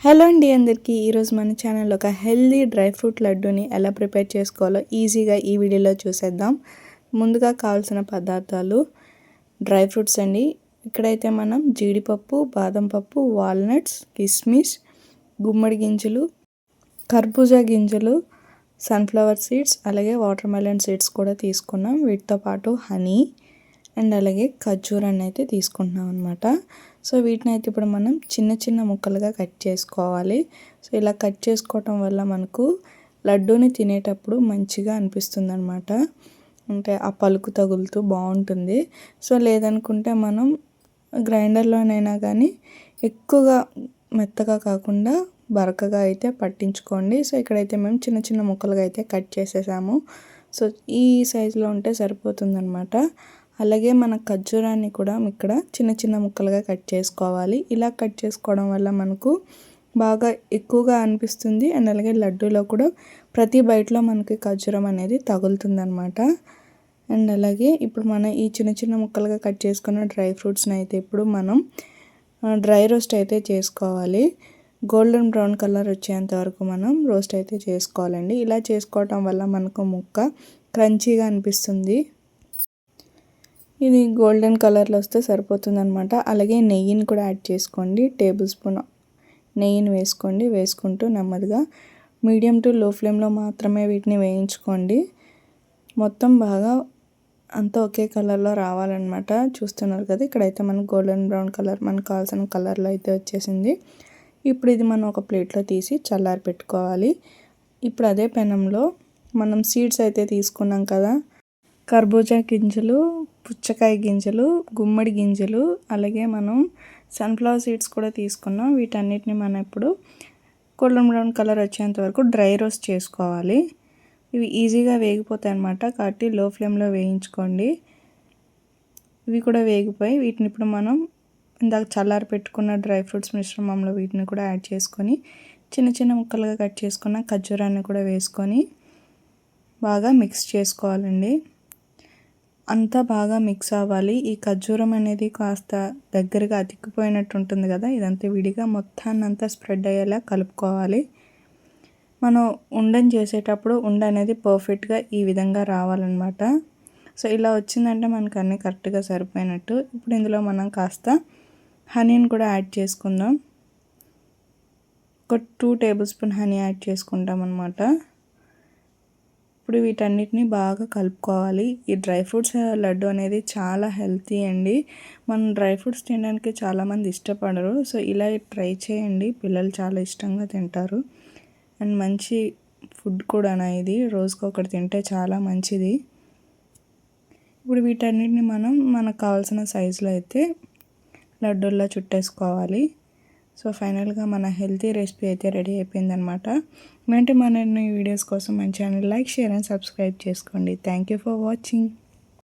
Hello అండి అందరికీ ఈరోజు మన ఛానల్లో ఒక హెల్దీ డ్రై ఫ్రూట్ లడ్డూని ఎలా ప్రిపేర్ చేసుకోవాలో ఈజీగా ఈ వీడియోలో చూసేద్దాం. ముందుగా కావాల్సిన పదార్థాలు డ్రై ఫ్రూట్స్ అండి. ఇక్కడైతే మనం జీడిపప్పు బాదం పప్పు వాల్నట్స్ కిస్మిస్ గుమ్మడి గింజలు కర్బూజా గింజలు సన్ఫ్లవర్ సీడ్స్ అలాగే వాటర్ మెలన్ సీడ్స్ కూడా తీసుకున్నాం. వీటితో పాటు హనీ అండ్ అలాగే ఖర్జూరాన్ని అయితే తీసుకుంటున్నాం అనమాట సో వీటిని అయితే ఇప్పుడు మనం చిన్న చిన్న ముక్కలుగా కట్ చేసుకోవాలి. సో ఇలా కట్ చేసుకోవటం వల్ల మనకు లడ్డూని తినేటప్పుడు మంచిగా అనిపిస్తుంది అనమాట అంటే ఆ పలుకు తగులుతూ బాగుంటుంది. సో లేదనుకుంటే మనం గ్రైండర్లోనైనా కానీ ఎక్కువగా మెత్తగా కాకుండా బరకగా అయితే పట్టించుకోండి. సో ఇక్కడైతే మేము చిన్న చిన్న ముక్కలుగా అయితే కట్ చేసేసాము. సో ఈ సైజులో ఉంటే సరిపోతుందనమాట అలాగే మన ఖర్జూరాన్ని కూడా ఇక్కడ చిన్న చిన్న ముక్కలుగా కట్ చేసుకోవాలి. ఇలా కట్ చేసుకోవడం వల్ల మనకు బాగా ఎక్కువగా అనిపిస్తుంది. అండ్ అలాగే లడ్డూలో కూడా ప్రతి బయటలో మనకి ఖర్జూరం అనేది తగులుతుందనమాట అండ్ అలాగే ఇప్పుడు మనం ఈ చిన్న చిన్న ముక్కలుగా కట్ చేసుకున్న డ్రై ఫ్రూట్స్ని అయితే ఇప్పుడు మనం డ్రై రోస్ట్ అయితే చేసుకోవాలి. గోల్డెన్ బ్రౌన్ కలర్ వచ్చేంత వరకు మనం రోస్ట్ అయితే చేసుకోవాలండి. ఇలా చేసుకోవటం వల్ల మనకు ముక్క క్రంచీగా అనిపిస్తుంది. ఇది గోల్డెన్ కలర్లో వస్తే సరిపోతుంది అనమాట అలాగే నెయ్యిని కూడా యాడ్ చేసుకోండి. టేబుల్ స్పూన్ నెయ్యిని వేసుకోండి. వేసుకుంటూ నెమ్మదిగా మీడియం టు లో ఫ్లేమ్లో మాత్రమే వీటిని వేయించుకోండి. మొత్తం బాగా అంతా ఒకే కలర్లో రావాలన్నమాట. చూస్తున్నారు కదా ఇక్కడైతే మనకు గోల్డెన్ బ్రౌన్ కలర్ మనకు కావాల్సిన కలర్లో అయితే వచ్చేసింది. ఇప్పుడు ఇది మనం ఒక ప్లేట్లో తీసి చల్లారి పెట్టుకోవాలి. ఇప్పుడు అదే పెనంలో మనం సీడ్స్ అయితే తీసుకున్నాం కదా కర్బూజా గింజలు పుచ్చకాయ గింజలు గుమ్మడి గింజలు అలాగే మనం సన్ఫ్లవర్ సీడ్స్ కూడా తీసుకున్నాం. వీటన్నిటిని మనం ఇప్పుడు గోల్డెన్ బ్రౌన్ కలర్ వచ్చేంత వరకు డ్రై రోస్ట్ చేసుకోవాలి. ఇవి ఈజీగా వేగిపోతాయి అన్నమాట. కాబట్టి లో ఫ్లేమ్లో వేయించుకోండి. ఇవి కూడా వేగిపోయి వీటిని ఇప్పుడు మనం ఇందాక చల్లారి పెట్టుకున్న డ్రై ఫ్రూట్స్ మిశ్రమంలో వీటిని కూడా యాడ్ చేసుకొని చిన్న చిన్న ముక్కలుగా కట్ చేసుకున్న ఖర్జూరాన్ని కూడా వేసుకొని బాగా మిక్స్ చేసుకోవాలండి. అంతా బాగా మిక్స్ అవ్వాలి. ఈ ఖర్జూరం అనేది కాస్త దగ్గరగా అతికిపోయినట్టు ఉంటుంది కదా ఇదంతా విడిగా మొత్తాన్ని అంతా స్ప్రెడ్ అయ్యేలా కలుపుకోవాలి. మనం ఉండని చేసేటప్పుడు ఉండ అనేది పర్ఫెక్ట్గా ఈ విధంగా రావాలన్నమాట. సో ఇలా వచ్చిందంటే మనకు అన్నీ కరెక్ట్గా సరిపోయినట్టు. ఇప్పుడు ఇందులో మనం కాస్త హనీని కూడా యాడ్ చేసుకుందాం. ఒక two tablespoon honey add చేసుకుంటాం అనమాట ఇప్పుడు వీటన్నిటిని బాగా కలుపుకోవాలి. ఈ డ్రై ఫ్రూట్స్ లడ్డు అనేది చాలా హెల్తీ అండి. మనం డ్రై ఫ్రూట్స్ తినడానికి చాలామంది ఇష్టపడరు. సో ఇలా ట్రై చేయండి. పిల్లలు చాలా ఇష్టంగా తింటారు. అండ్ మంచి ఫుడ్ కూడా ఇది. రోజుకు ఒకటి తింటే చాలా మంచిది. ఇప్పుడు వీటన్నిటిని మనం మనకు కావాల్సిన సైజులో అయితే లడ్డూల్లో చుట్టేసుకోవాలి. సో ఫైనల్గా మన హెల్తీ రెసిపీ అయితే రెడీ అయిపోయిందనమాట వెంటనే మన వీడియోస్ కోసం మన channel like share and subscribe చేసుకోండి. Thank you for watching.